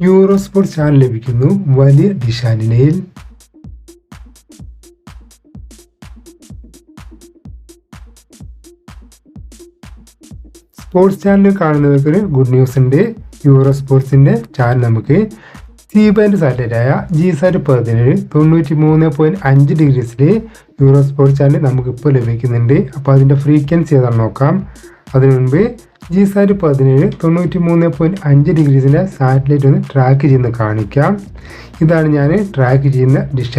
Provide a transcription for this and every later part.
Euro sports channel ലഭിക്കുന്നു. വലിയ ദിശാനിനയിൽ സ്പോർട്സ് ചാനൽ കാണുന്നവർക്ക് ഗുഡ് ന്യൂസ് ഉണ്ട്. യൂറോ സ്പോർട്സിന്റെ ചാനൽ നമുക്ക് സി ബാൻഡ് സാറ്റലൈറ്റായ ജി സാറ്റ് പതിനേഴ് തൊണ്ണൂറ്റി മൂന്ന് പോയിന്റ് അഞ്ച് ഡിഗ്രീസിൽ യൂറോ സ്പോർട്സ് ചാനൽ നമുക്കിപ്പോൾ ലഭിക്കുന്നുണ്ട്. അപ്പോൾ അതിന്റെ ഫ്രീക്വൻസി ഏതാണെന്ന് നോക്കാം. അതിനു മുൻപ് ജി സാറ്റ് പതിനേഴ് തൊണ്ണൂറ്റി മൂന്ന് പോയിന്റ് അഞ്ച് ഡിഗ്രീസിന്റെ സാറ്റലൈറ്റ് ഒന്ന് ട്രാക്ക് ചെയ്യുന്ന കാണിക്കാം. ഇതാണ് ഞാൻ ട്രാക്ക് ചെയ്യുന്ന ഡിഷ്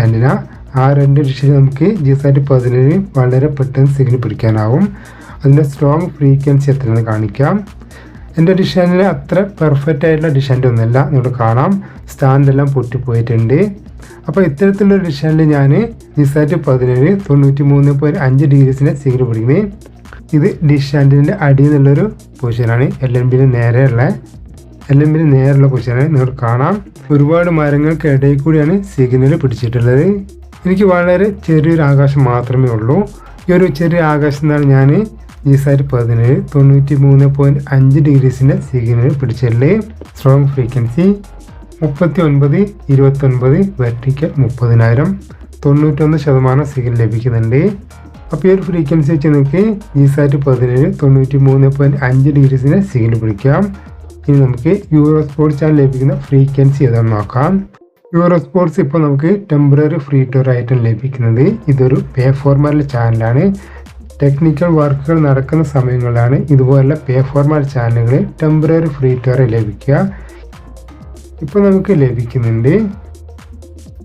ആ രണ്ട് ഡിഷിൽ നമുക്ക് ജി സാറ്റ് പതിനേഴ് വളരെ പെട്ടെന്ന് സിഗ്നൽ പിടിക്കാനാവും. അതിന്റെ സ്ട്രോങ് ഫ്രീക്വൻസി എത്രയെന്ന് കാണിക്കാം. എന്റെ ഡിഷാനിൽ അത്ര പെർഫെക്റ്റ് ആയിട്ടുള്ള ഡിഷാന്റെ ഒന്നുമല്ല നിങ്ങൾ കാണാം. സ്റ്റാൻഡെല്ലാം പൊട്ടിപ്പോയിട്ടുണ്ട്. അപ്പോൾ ഇത്തരത്തിലുള്ള ഡിഷാനിൽ ഞാൻ നിസാറ്റ് പതിനേഴ് തൊണ്ണൂറ്റി മൂന്ന് പോയിന്റ് അഞ്ച് ഡിഗ്രീസിന്റെ സിഗ്നൽ പിടിക്കുന്നത് ഇത് ഡിഷാൻഡിന്റെ അടിയിൽ നിന്നുള്ളൊരു പൊസിഷനാണ്. എൽ നേരെയുള്ള എൽ നേരെയുള്ള പൊസിഷനാണ്. നിങ്ങൾ കാണാം. ഒരുപാട് മരങ്ങൾക്ക് ഇടയിൽ കൂടിയാണ് സിഗ്നൽ പിടിച്ചിട്ടുള്ളത്. എനിക്ക് വളരെ ചെറിയൊരു ആകാശം മാത്രമേ ഉള്ളൂ. ഈ ഒരു ചെറിയ ആകാശം എന്നാണ് ഞാൻ ഈ സാറ്റ് പതിനേഴ് തൊണ്ണൂറ്റി മൂന്ന് പോയിന്റ് അഞ്ച് ഡിഗ്രീസിന്റെ സിഗ്നൽ പിടിച്ചിട്ടുള്ളത്. സ്ട്രോങ് ഫ്രീക്വൻസി മുപ്പത്തി ഒൻപത് ഇരുപത്തൊൻപത് വെർട്ടിക്കൽ മുപ്പതിനായിരം തൊണ്ണൂറ്റൊന്ന് ശതമാനം സിഗ്നൽ ലഭിക്കുന്നുണ്ട്. അപ്പോൾ ഈ ഒരു ഫ്രീക്വൻസി വെച്ച് നിങ്ങൾക്ക് ഈ സാറ്റ് പതിനേഴ് തൊണ്ണൂറ്റി മൂന്ന് പോയിന്റ് അഞ്ച് ഡിഗ്രീസിന് സിഗ്നൽ പിടിക്കാം ഇനി നമുക്ക് യൂറോ സ്പോർട്സ് ചാനൽ ലഭിക്കുന്ന ഫ്രീക്വൻസി ഏതാണെന്ന് നോക്കാം. യൂറോ സ്പോർട്സ് ഇപ്പോൾ നമുക്ക് ടെമ്പററി ഫ്രീ ടൂർ ആയിട്ടാണ് ലഭിക്കുന്നത്. ഇതൊരു പേ ഫോർമാറ്റിലെ ചാനലാണ് ടെക്നിക്കൽ വർക്കുകൾ നടക്കുന്ന സമയങ്ങളിലാണ് ഇതുപോലുള്ള പേ ഫോർമാറ്റ് ചാനലുകൾ ടെമ്പററി ഫ്രീ ടൂർ ലഭിക്കുക. ഇപ്പോൾ നമുക്ക് ലഭിക്കുന്നുണ്ട്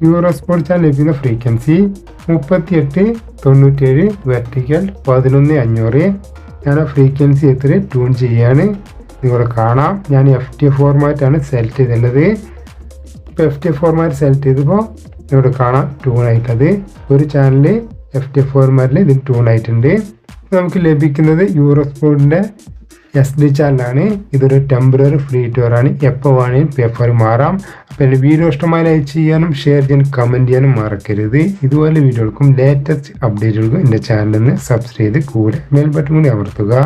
യൂറോ സ്പോർട്സ് ചാനൽ ഫ്രീക്വൻസി മുപ്പത്തിയെട്ട് തൊണ്ണൂറ്റേഴ് വെർട്ടിക്കൽ പതിനൊന്ന് അഞ്ഞൂറ്. ഞാൻ ആ ഫ്രീക്വൻസി എത്ര ട്യൂൺ ചെയ്യാണ്? നിങ്ങൾ കാണാം. ഞാൻ എഫ് ടി ഫോർമാറ്റാണ് സെലക്ട് ചെയ്തിട്ടുള്ളത്. ഇപ്പോൾ എഫ് ടി ഫോർമാറ്റ് സെലക്ട് ചെയ്തപ്പോൾ ഇവിടെ കാണാം ട്യൂൺ ആയിട്ടത്. ഒരു ചാനലിൽ എഫ് ടി ഫോർമാറ്റിൽ ഇതിന് ട്യൂൺ ആയിട്ടുണ്ട്. നമുക്ക് ലഭിക്കുന്നത് യൂറോ സ്പോർട്ടിന്റെ എസ് ഡി ചാനലാണ് ഇതൊരു ടെമ്പററി ഫ്രീ ടൂറാണ് എപ്പോൾ വേണേലും പേപ്പർ മാറാം. അപ്പോൾ എന്റെ വീഡിയോ ഇഷ്ടമായി ലൈക്ക് ചെയ്യാനും ഷെയർ ചെയ്യാനും കമന്റ് ചെയ്യാനും മറക്കരുത്. ഇതുപോലെ വീഡിയോകൾക്കും ലേറ്റസ്റ്റ് അപ്ഡേറ്റുകൾക്കും എന്റെ ചാനലിൽ നിന്ന് സബ്സ്ക്രൈബ് ചെയ്ത് കൂടെ മേൽ ബട്ടൺ കൂടി അമർത്തുക.